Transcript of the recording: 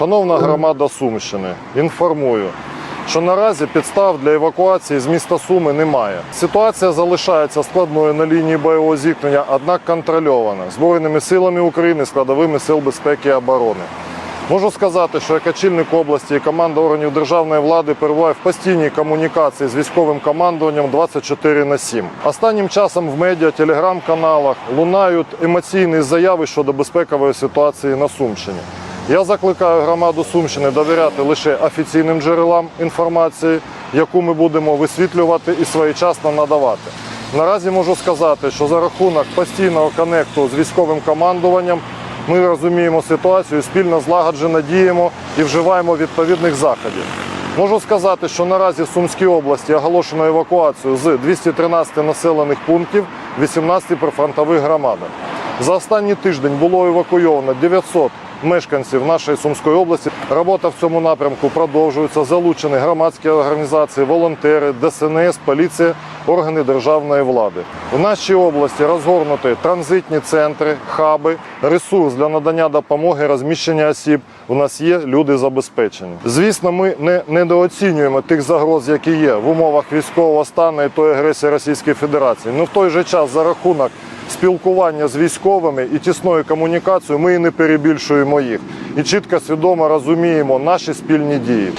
Шановна громада Сумщини, інформую, що наразі підстав для евакуації з міста Суми немає. Ситуація залишається складною на лінії бойового зіткнення, однак контрольована Збройними силами України, складовими сил безпеки і оборони. Можу сказати, що як очільник області і команда органів державної влади перебуває в постійній комунікації з військовим командуванням 24 на 7. Останнім часом в медіа, телеграм-каналах лунають емоційні заяви щодо безпекової ситуації на Сумщині. Я закликаю громаду Сумщини довіряти лише офіційним джерелам інформації, яку ми будемо висвітлювати і своєчасно надавати. Наразі можу сказати, що за рахунок постійного конекту з військовим командуванням ми розуміємо ситуацію, спільно злагоджено діємо і вживаємо відповідних заходів. Можу сказати, що наразі в Сумській області оголошено евакуацію з 213 населених пунктів 18 прифронтових громадах. За останній тиждень було евакуйовано 900 мешканців нашої Сумської області. Робота в цьому напрямку продовжується. Залучені громадські організації, волонтери, ДСНС, поліція, органи державної влади. В нашій області розгорнуті транзитні центри, хаби, ресурс для надання допомоги, розміщення осіб. У нас є люди забезпечені. Звісно, ми не недооцінюємо тих загроз, які є в умовах військового стану і тої агресії Російської Федерації. Ну в той же час за рахунок спілкування з військовими і тісною комунікацією ми і не перебільшуємо їх. І чітко свідомо розуміємо наші спільні дії.